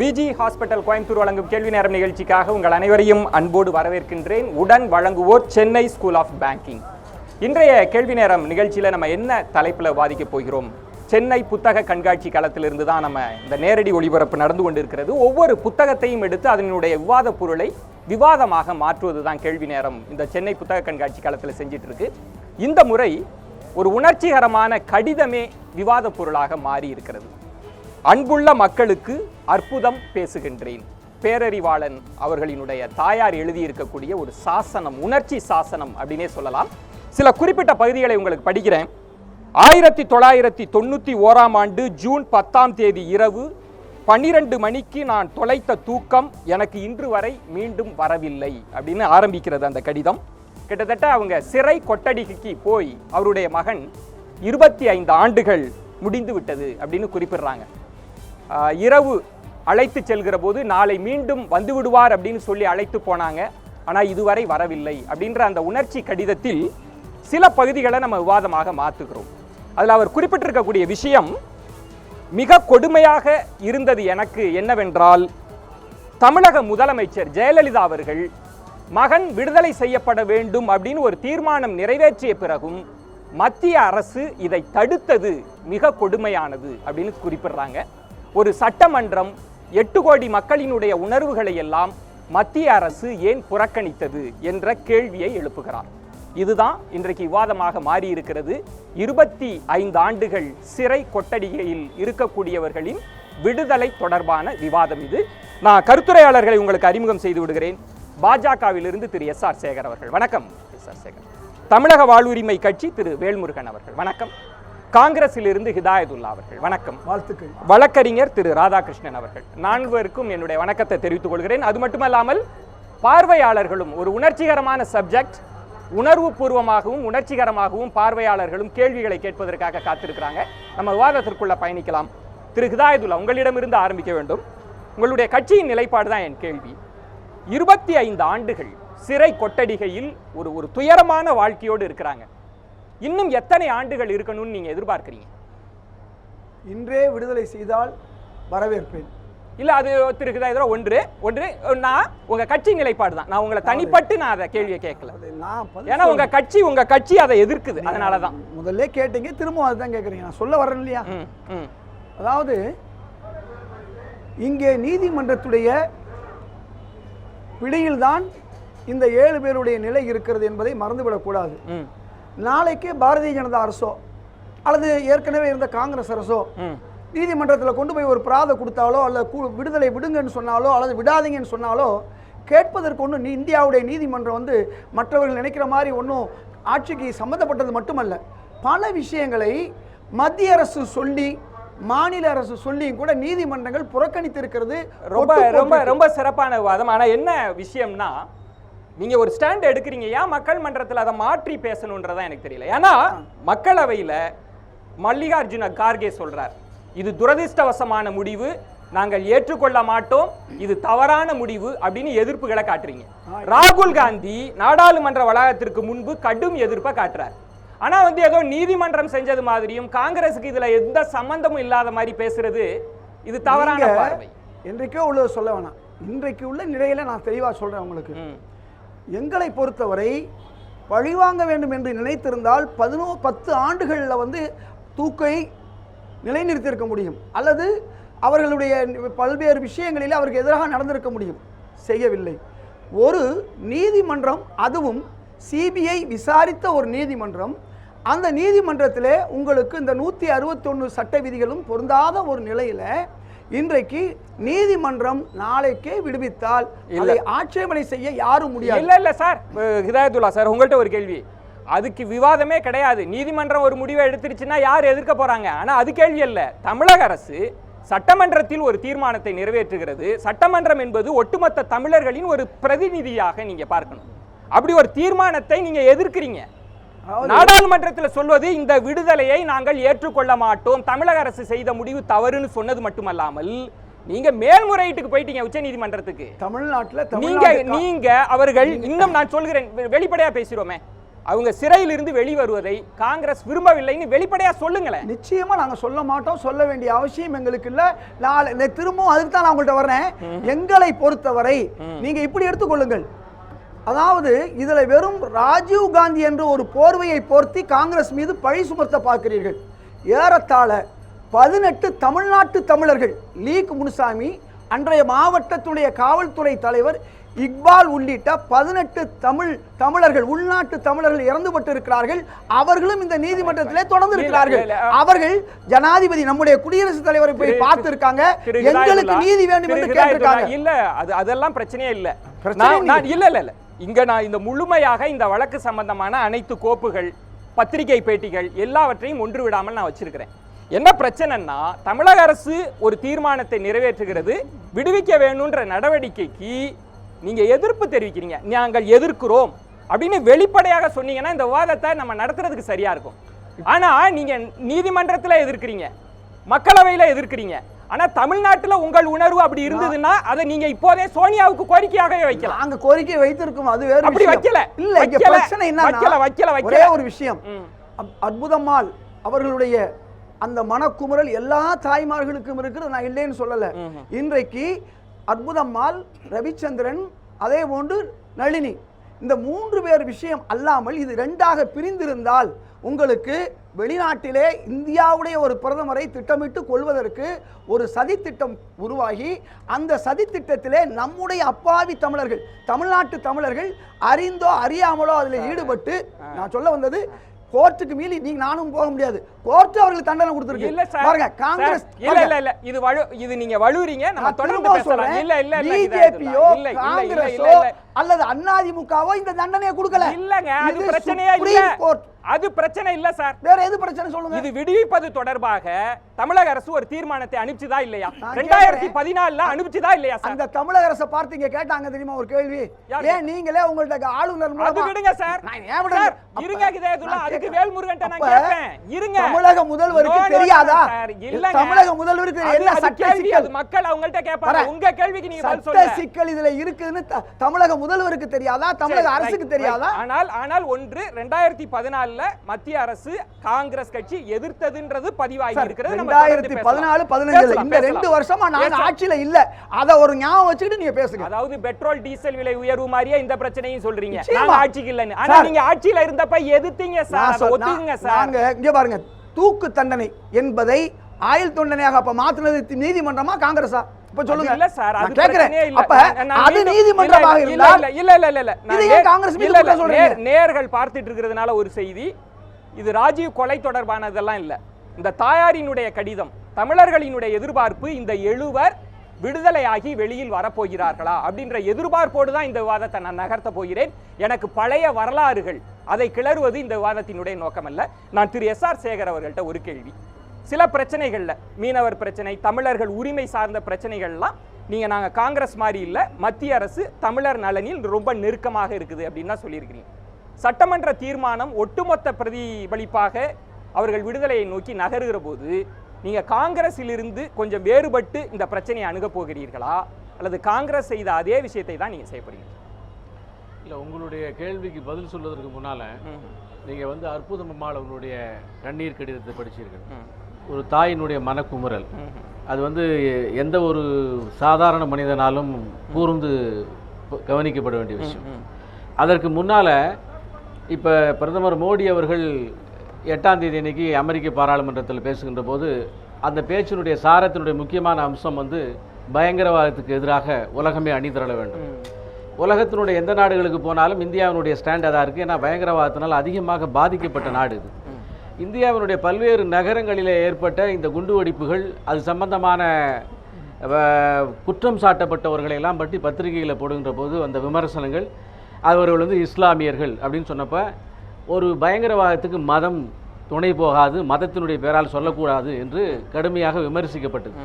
PG hospital Coimbatore வழங்கும் கேள்வி நேரம் நிகழ்ச்சிக்காக உங்கள் அனைவரையும் அன்போடு வரவேற்கின்றேன். உடன் வழங்குவோர் சென்னை ஸ்கூல் ஆஃப் பேங்கிங் இன்றைய கேள்வி நேரம் நிகழ்ச்சியில் நம்ம என்ன தலைப்பில் வாதிக்க போகிறோம்? சென்னை புத்தக கண்காட்சி களத்திலிருந்து தான் நம்ம இந்த நேரடி ஒளிபரப்பு நடந்து கொண்டிருக்கிறது. ஒவ்வொரு புத்தகத்தையும் எடுத்து அதனுடைய விவாத பொருளை விவாதமாக மாற்றுவது தான் கேள்வி நேரம் இந்த சென்னை புத்தக கண்காட்சி களத்தில் செஞ்சிட்டு இருக்கு இந்த முறை ஒரு உணர்ச்சிகரமான கடிதமே விவாத பொருளாக மாறி இருக்கிறது அன்புள்ள மக்களுக்கு அற்புதம் பேசுகின்றேன். பேரறிவாளன் அவர்களினுடைய தாயார் எழுதியிருக்கக்கூடிய ஒரு சாசனம் உணர்ச்சி சாசனம் அப்படின்னே சொல்லலாம். சில குறிப்பிட்ட பகுதிகளை உங்களுக்கு படிக்கிறேன். ஆயிரத்தி தொள்ளாயிரத்தி தொண்ணூற்றி ஓராம் ஆண்டு ஜூன் பத்தாம் தேதி இரவு பன்னிரண்டு மணிக்கு நான் தொலைத்த தூக்கம் எனக்கு இன்று வரை மீண்டும் வரவில்லை அப்படின்னு ஆரம்பிக்கிறது அந்த கடிதம். கிட்டத்தட்ட அவங்க சிறை கொட்டடிக்கு போய் அவருடைய மகன் இருபத்தி ஐந்து ஆண்டுகள் முடிந்து விட்டது அப்படின்னு குறிப்பிடுறாங்க. இரவு அழைத்து செல்கிற போது நாளை மீண்டும் வந்து விடுவார் அப்படின்னு சொல்லி அழைத்து போனாங்க. ஆனால் இதுவரை வரவில்லை அப்படின்ற அந்த உணர்ச்சி கடிதத்தில் சில பகுதிகளை நம்ம விவாதமாக மாற்றுகிறோம் அதில் அவர் குறிப்பிட்டிருக்கக்கூடிய விஷயம் மிக கொடுமையாக இருந்தது எனக்கு என்னவென்றால் தமிழக முதலமைச்சர் ஜெயலலிதா அவர்கள் மகன் விடுதலை செய்யப்பட வேண்டும் அப்படின்னு ஒரு தீர்மானம் நிறைவேற்றிய பிறகும் மத்திய அரசு இதை தடுத்தது மிக கொடுமையானது அப்படின்னு குறிப்பிடுறாங்க. ஒரு சட்டமன்றம் எட்டு கோடி மக்களினுடைய உணர்வுகளை எல்லாம் மத்திய அரசு ஏன் புறக்கணித்தது என்ற கேள்வியை எழுப்புகிறார். இதுதான் இன்றைக்கு விவாதமாக மாறி இருக்கிறது இருபத்தி ஐந்து ஆண்டுகள் சிறை கொட்டடிகையில் இருக்கக்கூடியவர்களின் விடுதலை தொடர்பான விவாதம் இது. நான் கருத்துரையாளர்களை உங்களுக்கு அறிமுகம் செய்து விடுகிறேன். பாஜகவிலிருந்து திரு எஸ் ஆர் சேகர் அவர்கள். வணக்கம். S R Sekar. தமிழக வாழ்வுரிமை கட்சி திரு வேல்முருகன் அவர்கள். வணக்கம். காங்கிரஸிலிருந்து ஹிதாயதுல்லா அவர்கள். வணக்கம். வாழ்த்துக்கள். வழக்கறிஞர் திரு ராதாகிருஷ்ணன் அவர்கள். நால்வருக்கும் என்னுடைய வணக்கத்தை தெரிவித்துக் கொள்கிறேன். அது மட்டுமல்லாமல் பார்வையாளர்களும் ஒரு உணர்ச்சிகரமான சப்ஜெக்ட் உணர்வு பூர்வமாகவும் உணர்ச்சிகரமாகவும் பார்வையாளர்களும் கேள்விகளை கேட்பதற்காக காத்திருக்கிறாங்க. நம்ம விவாதத்திற்குள்ள பயணிக்கலாம். திரு ஹிதாயதுல்லா உங்களிடமிருந்து ஆரம்பிக்க வேண்டும். உங்களுடைய கட்சியின் நிலைப்பாடு தான் என் கேள்வி. இருபத்தி ஐந்து ஆண்டுகள் சிறை கொட்டடிகையில் ஒரு ஒரு துயரமான வாழ்க்கையோடு இருக்கிறாங்க. இன்னும் எத்தனை ஆண்டுகள் இருக்கணும்னு நீங்க எதிர்பார்க்கிறீங்க? இன்றே விடுதலை செய்தால் வரவேற்பேன். இல்ல அது ஒருத்தருக்குதா இதோ ஒன்று. ஒன்று நான் உங்க கட்சி நிலைப்பாடு தான் நான் உங்களை தனிப்பட்டு நான் அதை கேள்வியை கேட்கல. ஏன்னா உங்க கட்சி உங்க கட்சி அதை எதிர்க்குது. அதனால தான். முதல்ல கேட்டீங்க திரும்பவும் அதுதான் கேட்குறீங்க. நான் சொல்ல வரேன் இல்லையா? அதாவது இங்கே நீதிமன்றத்துடைய பிடியில்தான் இந்த ஏழு பேருடைய நிலை இருக்கிறது என்பதை மறந்துவிடக்கூடாது. நாளைக்கு பாரதிய ஜனதா அரசோ அல்லது ஏற்கனவே இருந்த காங்கிரஸ் அரசோ நீதிமன்றத்தில் கொண்டு போய் ஒரு பிராதை கொடுத்தாலோ அல்லது விடுதலை விடுங்கன்னு சொன்னாலோ அல்லது விடாதீங்கன்னு சொன்னாலோ கேட்பதற்கு ஒன்றும் நீ இந்தியாவுடைய நீதிமன்றம் வந்து மற்றவர்கள் நினைக்கிற மாதிரி ஒன்றும் ஆட்சிக்கு சம்மந்தப்பட்டது மட்டுமல்ல. பல விஷயங்களை மத்திய அரசு சொல்லி மாநில அரசு சொல்லியும் கூட நீதிமன்றங்கள் புறக்கணித்திருக்கிறது ரொம்ப ரொம்ப ரொம்ப சிறப்பான விவாதம் ஆனா என்ன விஷயம்னா நீங்க ஒரு ஸ்டாண்ட் எடுக்கிறீங்க ஏன் மக்கள் மன்றத்தில் அதை மாற்றி பேசணுன்றதா எனக்கு தெரியல. ஏன்னா மக்களவையில மல்லிகார்ஜுன கார்கே சொல்றார் இது துரதிர்ஷ்டவசமான முடிவு நாங்கள் ஏற்றுக்கொள்ள மாட்டோம் இது தவறான முடிவு அப்படின்னு எதிர்ப்புகளை காட்டுறீங்க. ராகுல் காந்தி நாடாளுமன்ற வளாகத்திற்கு முன்பு கடும் எதிர்ப்பை காட்டுறார். ஆனா வந்து ஏதோ நீதிமன்றம் செஞ்சது மாதிரியும் காங்கிரஸுக்கு இதுல எந்த சம்பந்தமும் இல்லாத மாதிரி பேசுறது இது தவறான பார்வை. என்றைக்கோ உள்ளது சொல்ல வேணாம். இன்றைக்கு உள்ள நிலையில நான் தெளிவா சொல்றேன் உங்களுக்கு. எங்களை பொறுத்தவரை பழிவாங்க வேண்டும் என்று நினைத்திருந்தால் பதினோ பத்து ஆண்டுகளில் வந்து தூக்கை நிலைநிறுத்தியிருக்க முடியும். அல்லது அவர்களுடைய பல்வேறு விஷயங்களில் அவருக்கு எதிராக நடந்திருக்க முடியும். செய்யவில்லை. ஒரு நீதிமன்றம் அதுவும் சிபிஐ விசாரித்த ஒரு நீதிமன்றம் அந்த நீதிமன்றத்தில் உங்களுக்கு இந்த நூற்றி அறுபத்தொன்று சட்ட விதிகளும் பொருந்தாத ஒரு நிலையில் இன்றைக்கு நீதிமன்றம் நாளைக்கே விடுவித்தால் அதை ஆட்சேபனை செய்ய யாரும் முடியாது. இல்ல இல்ல சார். ஹிதாயத்துல்லா சார் உங்கள்ட்ட ஒரு கேள்வி. அதுக்கு விவாதமே கிடையாது. நீதிமன்றம் ஒரு முடிவை எடுத்துருச்சுன்னா யார் எதிர்க்க போறாங்க? ஆனா அது கேள்வி அல்ல. தமிழக அரசு சட்டமன்றத்தில் ஒரு தீர்மானத்தை நிறைவேற்றுகிறது. சட்டமன்றம் என்பது ஒட்டுமொத்த தமிழர்களின் ஒரு பிரதிநிதியாக நீங்க பார்க்கணும். அப்படி ஒரு தீர்மானத்தை நீங்க எதிர்க்கிறீங்க. நாடாளுமன்றத்தில் சொல்வது இந்த விடுதலையை நாங்கள் ஏற்றுக்கொள்ள மாட்டோம் தமிழக அரசு செய்த முடிவு தவறுன்னு சொன்னது மட்டுமல்லாமல் நீங்க மேல்முறையீட்டுக்கு போயிட்டீங்க உச்ச நீதிமன்றத்துக்கு தமிழ்நாட்டில் நீங்க நீங்க அவர்கள் இன்னும் நான் சொல்கிறேன் வெளிப்படையா பேசுறோமே அவங்க சிறையிலிருந்து வெளிவருவதை காங்கிரஸ் விரும்பவில்லைன்னு வெளிப்படையா சொல்லுங்களேன். நிச்சயமா நாங்க சொல்ல மாட்டோம் சொல்ல வேண்டிய அவசியம் எங்களுக்கு இல்ல. நாளை நே- திரும்பவும் அதுக்கு தான் நான் உங்கள்ட்ட வர்றேன். எங்களை பொறுத்தவரை நீங்க இப்படி எடுத்துக்கொள்ளுங்கள். அதாவது இதுல வெறும் ராஜீவ் காந்தி என்ற ஒரு போர்வையை போர்த்தி காங்கிரஸ் மீது பழி சுமத்த பார்க்கிறீர்கள் ஏறத்தாழ பதினெட்டு தமிழ்நாட்டு தமிழர்கள் லீக் முனுசாமி அன்றைய மாவட்டத்துடைய காவல்துறை தலைவர் இக்பால் உள்ளிட்ட பதினெட்டு தமிழ் தமிழர்கள் உள்நாட்டு தமிழர்கள் இறந்துபட்டு இருக்கிறார்கள் அவர்களும் இந்த நீதிமன்றத்திலே தொடர்ந்து இருக்கிறார்கள். அவர்கள் ஜனாதிபதி நம்முடைய குடியரசுத் தலைவரை போய் திரு- பார்த்திருக்காங்க திரு எங்களுக்கு நீதி வேண்டும் என்று கேட்டிருக்காங்க இல்ல அது அதெல்லாம் பிரச்சனையே இல்ல இல்ல இல்ல இங்கே நான் இந்த முழுமையாக இந்த வழக்கு சம்பந்தமான அனைத்து கோப்புகள் பத்திரிகை பேட்டிகள் எல்லாவற்றையும் ஒன்று விடாமல் நான் வச்சிருக்கிறேன். என்ன பிரச்சனைன்னா தமிழக அரசு ஒரு தீர்மானத்தை நிறைவேற்றுகிறது. விடுவிக்க வேணுன்ற நடவடிக்கைக்கு நீங்கள் எதிர்ப்பு தெரிவிக்கிறீங்க. நாங்கள் எதிர்க்கிறோம் அப்படின்னு வெளிப்படையாக சொன்னீங்கன்னா இந்த விவாதத்தை நம்ம நடத்துறதுக்கு சரியா இருக்கும். ஆனால் நீங்கள் நீதிமன்றத்தில் எதிர்க்கிறீங்க. மக்களவையில் எதிர்க்கிறீங்க. ஆனா தமிழ்நாட்டுல உங்கள் உணர்வு அப்படி இருந்ததுன்னா அதை நீங்க இப்போதே சோனியாவுக்கு கோரிக்கையாகவே வைக்கலாம் நாங்க கோரிக்கை வைத்திருக்கோம் அது வேற அப்படி. வைக்கல. இல்ல இங்க வைக்கல. பிரச்சனை வைக்கல, என்னன்னா வைக்கல, வைக்கல. ஒரே ஒரு விஷயம் அற்புதம்மாள் அவர்களுடைய அந்த மனக்குமுறல் எல்லா தாய்மார்களுக்கும் இருக்கிறது நான் இல்லைன்னு சொல்லல இன்றைக்கு அற்புதம்மாள் ரவிச்சந்திரன் அதே போன்று நளினி இந்த மூன்று பேர் விஷயம் அல்லாமல் இது ரெண்டாக பிரிந்திருந்தால் உங்களுக்கு வெளிநாட்டிலே இந்தியாவுடைய ஒரு பிரதமரை திட்டமிட்டு கொள்வதற்கு ஒரு சதித்திட்டம் உருவாகி அந்த சதித்திட்டத்திலே நம்முடைய அப்பாவி தமிழர்கள் தமிழ்நாட்டு தமிழர்கள் அறிந்தோ அறியாமலோ அதில் ஈடுபட்டு நான் சொல்ல வந்தது கோர்ட்டுக்கு மீறி நீங்கள் நானும் போக முடியாது. கோர்ட் அவர்களுக்கு தண்டனை இல்ல கொடுத்திருக்கு சார். பாருங்க காங்கிரஸ் இல்ல இல்ல இல்ல. இது வலு இது நீங்க வலுறீங்க நம்ம தொடர்ந்து பேசலாம். இல்ல இல்ல இல்ல பிஜேபியோ இல்ல இல்ல இல்ல காங்கிரஸோ இல்ல இல்ல. அல்லது அண்ணாதிமுகவோ இந்த தண்டனையை கொடுக்கல. இல்லங்க அது இது பிரச்சனையே இல்ல. கோர்ட் அது பிரச்சனை இல்ல சார். வேற எது பிரச்சனை சொல்லுங்க? இது விடுவிப்பது தொடர்பாக தமிழக அரசு ஒரு தீர்மானத்தை அனுப்பிச்சுதா இல்லையா? ரெண்டாயிரத்தி. பதினாலுல அனுப்பிச்சுதா இல்லையா சார்? அந்த தமிழக அரசை பார்த்து இங்க கேட்டாங்க தெரியுமா ஒரு கேள்வி? ஏன் நீங்களே உங்கள்ட்ட ஆளுநர் அது விடுங்க சார். இருங்க நான் அதுக்கு. வேல்முருகன் நான் கேட்பேன் இருங்க. தமிழக முதல்வருக்கு தெரியாதா. தமிழக முதல்வருக்கு என்ன சட்ட சிக்கல்? மக்கள் அவங்கள்ட்ட கேட்பாங்க. உங்க கேள்விக்கு நீங்க பதில் சட்ட சிக்கல் இதுல இருக்குன்னு தமிழக முதல்வருக்கு தெரியாதா? தமிழக அரசுக்கு தெரியாதா. ஆனால் ஆனால் ஒன்று ரெண்டாயிரத்தி பதினாலுல மத்திய அரசு காங்கிரஸ் கட்சி எதிர்த்ததுன்றது பதிவாகி இருக்கிறது. ரெண்டாயிரத்தி பதினாலு. பதினஞ்சுல இந்த. ரெண்டு வருஷமா பேசலாம். ஆட்சியில இல்ல. அத ஒரு ஞாபகம் வச்சுக்கிட்டு நீங்க பேசுங்க. அதாவது பெட்ரோல் டீசல் விலை உயர்வு மாதிரியே இந்த பிரச்சனையும் சொல்றீங்க. ஆட்சிக்கு இல்லன்னு. ஆனா. நீங்க ஆட்சியில இருந்தப்ப எதிர்த்தீங்க சார். நான் ஒத்துக்குங்க நான்- சார். இங்க பாருங்க. தூக்கு தண்டனை என்பதை ஆயுள் தண்டனையாக அப்ப மாத்துனது நீதிமன்றமா காங்கிரஸா? இப்ப சொல்லுங்க. இல்ல சார் அது கேக்குறேன் அப்ப அது நீதிமன்றமாக இருந்தால் இல்ல இல்ல இல்ல இல்ல. இது காங்கிரஸ் மீது சொல்றீங்க? நேர்- நேர்கள் பார்த்துட்டு இருக்கிறதுனால ஒரு செய்தி. இது ராஜீவ் கொலை தொடர்பானதெல்லாம் இல்ல. இந்த தாயாரினுடைய கடிதம் தமிழர்களினுடைய எதிர்பார்ப்பு இந்த எழுவர் விடுதலையாகி வெளியில் வரப்போகிறார்களா அப்படின்ற எதிர்பார்ப்போடு தான் இந்த விவாதத்தை நான் நகர்த்த போகிறேன். எனக்கு பழைய வரலாறுகள் அதை கிளறுவது இந்த விவாதத்தினுடைய நோக்கமல்ல. நான் திரு எஸ் ஆர் சேகர் அவர்கள்ட்ட ஒரு கேள்வி. சில பிரச்சனைகள்ல மீனவர் பிரச்சனை தமிழர்கள் உரிமை சார்ந்த பிரச்சனைகள்லாம் நீங்க நாங்க காங்கிரஸ் மாதிரி இல்லை மத்திய அரசு தமிழர் நலனில் ரொம்ப நெருக்கமாக இருக்குது அப்படின்னு தான் சொல்லியிருக்கிறீங்க. சட்டமன்ற தீர்மானம் ஒட்டுமொத்த பிரதிபலிப்பாக அவர்கள் விடுதலையை நோக்கி நகருகிற போது நீங்க காங்கிரஸிலிருந்து கொஞ்சம் வேறுபட்டு இந்த பிரச்சனையை அணுகப் போகிறீர்களா? அல்லது காங்கிரஸ் செய்த அதே விஷயத்தை தான் நீங்க செய்ய போறீங்க? இல்லை உங்களுடைய கேள்விக்கு பதில் சொல்வதற்கு முன்னால நீங்க வந்து அற்புதம் அம்மாள் அவங்களுடைய கண்ணீர் கடிதத்தை படிச்சீர்கள். ஒரு தாயினுடைய மனக்குமுறல். அது வந்து எந்த ஒரு சாதாரண மனிதனாலும் கூர்ந்து கவனிக்கப்பட வேண்டிய விஷயம். அதற்கு முன்னால இப்போ பிரதமர் மோடி அவர்கள் எட்டாம் தேதி அன்னைக்கு அமெரிக்க பாராளுமன்றத்தில் பேசுகின்ற போது அந்த பேச்சினுடைய சாரத்தினுடைய முக்கியமான அம்சம் வந்து பயங்கரவாதத்துக்கு எதிராக உலகமே அணிதிரள வேண்டும். உலகத்தினுடைய எந்த நாடுகளுக்கு போனாலும் இந்தியாவினுடைய ஸ்டாண்ட் அதாக இருக்குது ஏன்னா பயங்கரவாதத்தினால் அதிகமாக பாதிக்கப்பட்ட நாடு இது. இந்தியாவினுடைய பல்வேறு நகரங்களிலே ஏற்பட்ட இந்த குண்டுவெடிப்புகள் அது சம்பந்தமான குற்றம் சாட்டப்பட்டவர்களை எல்லாம் பற்றி பத்திரிகையில் போடுகின்ற போது அந்த விமர்சனங்கள் அவர்கள் வந்து இஸ்லாமியர்கள் அப்படின்னு சொன்னப்ப ஒரு பயங்கரவாதத்துக்கு மதம் துணை போகாது மதத்தினுடைய பெயரால் சொல்லக்கூடாது என்று கடுமையாக விமர்சிக்கப்பட்டது.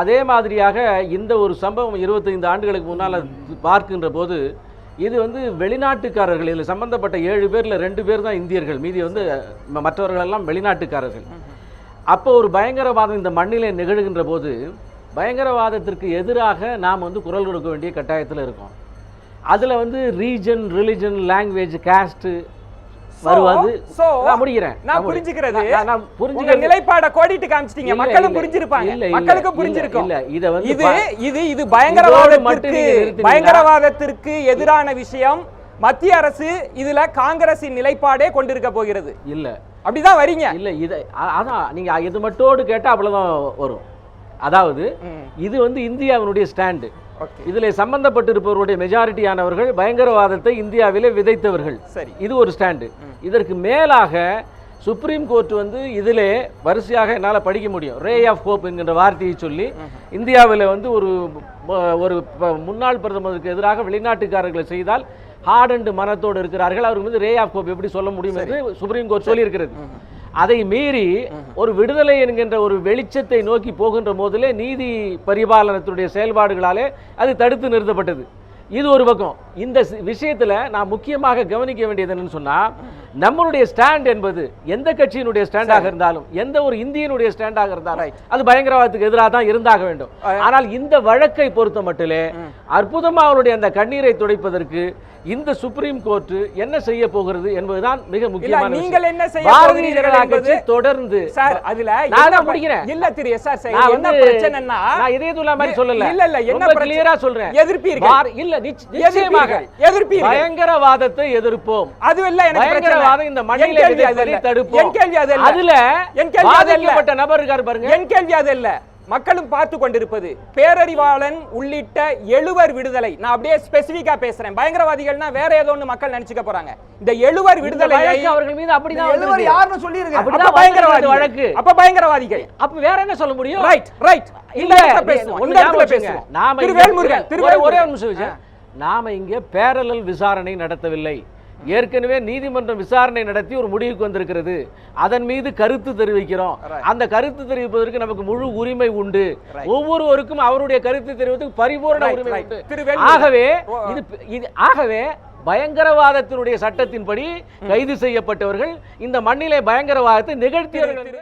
அதே மாதிரியாக இந்த ஒரு சம்பவம் இருபத்தைந்து ஆண்டுகளுக்கு முன்னால் பார்க்கின்ற போது இது வந்து வெளிநாட்டுக்காரர்கள் இதில் சம்பந்தப்பட்ட ஏழு பேரில் ரெண்டு பேர் தான் இந்தியர்கள் மீதி வந்து மற்றவர்களெல்லாம் வெளிநாட்டுக்காரர்கள். அப்போ ஒரு பயங்கரவாதம் இந்த மண்ணிலே நிகழ்கின்ற போது பயங்கரவாதத்திற்கு எதிராக நாம் வந்து குரல் கொடுக்க வேண்டிய கட்டாயத்தில் இருக்கோம். அதில் வந்து ரீஜன் ரிலிஜன் லாங்குவேஜ் காஸ்ட்டு வருவது. நான் முடிக்கிறேன். நான் புரிஞ்சுக்கிறது. நான்- புரிஞ்சுக்கிறது. நிலைப்பாட கோடிட்டு காமிச்சிட்டீங்க. மக்களும் புரிஞ்சிருப்பாங்க. மக்களுக்கும் புரிஞ்சிருக்கும். இல்ல, இத வந்து இது இது இது பயங்கரவாதத்திற்கு பயங்கரவாதத்திற்கு எதிரான விஷயம். மத்திய அரசு இதுல காங்கிரசின் நிலைப்பாடே கொண்டிருக்க போகிறது. இல்ல. அப்படிதான் வரீங்க. இல்ல இத அதான் நீங்க இது மட்டும் கேட்டா அவ்வளவுதான் வரும். அதாவது. இது வந்து இந்தியாவினுடைய ஸ்டாண்டு. இதில் சம்பந்தப்பட்டிருப்பவருடைய மெஜாரிட்டியானவர்கள் பயங்கரவாதத்தை இந்தியாவிலே விதைத்தவர்கள். சரி. இது ஒரு ஸ்டாண்டு இதற்கு மேலாக சுப்ரீம் கோர்ட் வந்து இதிலே வரிசையாக என்னால் படிக்க முடியும். ரே ஆஃப் ஹோப் என்கின்ற வார்த்தையை சொல்லி இந்தியாவில் வந்து ஒரு ஒரு முன்னாள் பிரதமருக்கு எதிராக வெளிநாட்டுக்காரர்களை செய்தால் ஹார்ட் அண்ட் மனத்தோடு இருக்கிறார்கள். அவருக்கு வந்து ரே ஆஃப் ஹோப் எப்படி சொல்ல முடியும் என்று சுப்ரீம் கோர்ட் சொல்லியிருக்கிறது. அதை மீறி ஒரு விடுதலை என்கின்ற ஒரு வெளிச்சத்தை நோக்கி போகின்ற போதிலே நீதி பரிபாலனத்தினுடைய செயல்பாடுகளாலே அது தடுத்து நிறுத்தப்பட்டது. இது ஒரு பக்கம். இந்த விஷயத்தில் விஷயத்துல நான் முக்கியமாக கவனிக்க வேண்டியது என்னன்னு சொன்னா நம்மளுடைய ஸ்டாண்ட் என்பது எந்த கட்சியினுடைய ஸ்டாண்டாக இருந்தாலும் எந்த ஒரு இந்தியனுடைய ஸ்டாண்டாக இருந்தாலும் அது பயங்கரவாதத்துக்கு எதிராக தான் இருந்தாக வேண்டும் ஆனால் இந்த வழக்கை பொறுத்த மட்டிலே அற்புதமா அவருடைய அந்த கண்ணீரை துடைப்பதற்கு இந்த சுப்ரீம் கோர்ட் என்ன செய்ய போகிறது என்பதுதான் மிக முக்கியமான நீங்கள். என்ன செய்ய பாரதிய ஜனதா கட்சி தொடர்ந்து சார் அதுல நான் தான் முடிக்கிறேன். இல்ல திரு எஸ் ஆர் நான் என்ன வந்து பிரச்சனைன்னா நான் இதயத்துல்லா மாதிரி இ- சொல்லல இல்ல, இல்ல, என்ன? கிளியரா சொல்றேன் எதிர்ப்பீர்கள். பார- இல்ல நிச்ச- நிச்சயமாக. எதிர்ப்பீர்கள். பயங்கரவாதத்தை எதிர்ப்போம் அது இல்ல எனக்கு பயங்கரவாதம் இந்த மண்ணிலே இல்ல. தடுப்போம் என் கேள்வி அது இல்ல. அதுல என் கேள்வி அது இல்ல. நபர் இருக்காரு பாருங்க என் கேள்வி அது இல்ல மக்களும் பார்த்து கொண்டிருப்பது பேரறிவாளன் உள்ளிட்ட எழுவர் விடுதலை நான் அப்படியே ஸ்பெசிபிக்கா பேசுறேன் பயங்கரவாதிகள்னா வேற ஏதோ ஒண்ணு மக்கள் நினைச்சுக்க போறாங்க இந்த எழுவர் விடுதலை அவர்கள் மீது அப்படிதான் எழுவர். யாருன்னு சொல்லிருங்க அப்படி- அப்ப அப்படிதான் பயங்கரவாதி வழக்கு. அப்ப பயங்கரவாதிகள் அப்ப வேற என்ன சொல்ல முடியும் ரைட் ரைட் இல்ல பேசுவோம் இந்த இடத்துல. பேசுவோம் நாம திரு இங்க- வேல்முருகன் திரு ஒரே-. நிமிஷம். நாம இங்க பேரலல் விசாரணை நடத்தவில்லை ஏற்கனவே நீதிமன்றம் விசாரணை நடத்தி ஒரு முடிவுக்கு வந்திருக்கிறது அதன் மீது கருத்து தெரிவிக்கிறோம். அந்த கருத்து தெரிவிப்பதற்கு நமக்கு முழு உரிமை உண்டு. ஒவ்வொருவருக்கும் அவருடைய கருத்து தெரிவிப்பதற்கு பரிபூரண உரிமை. உண்டு. ஆகவே இது இது ஆகவே பயங்கரவாதத்தினுடைய சட்டத்தின்படி கைது செய்யப்பட்டவர்கள் இந்த மண்ணிலே பயங்கரவாதத்தை நிகழ்த்தியவர்கள்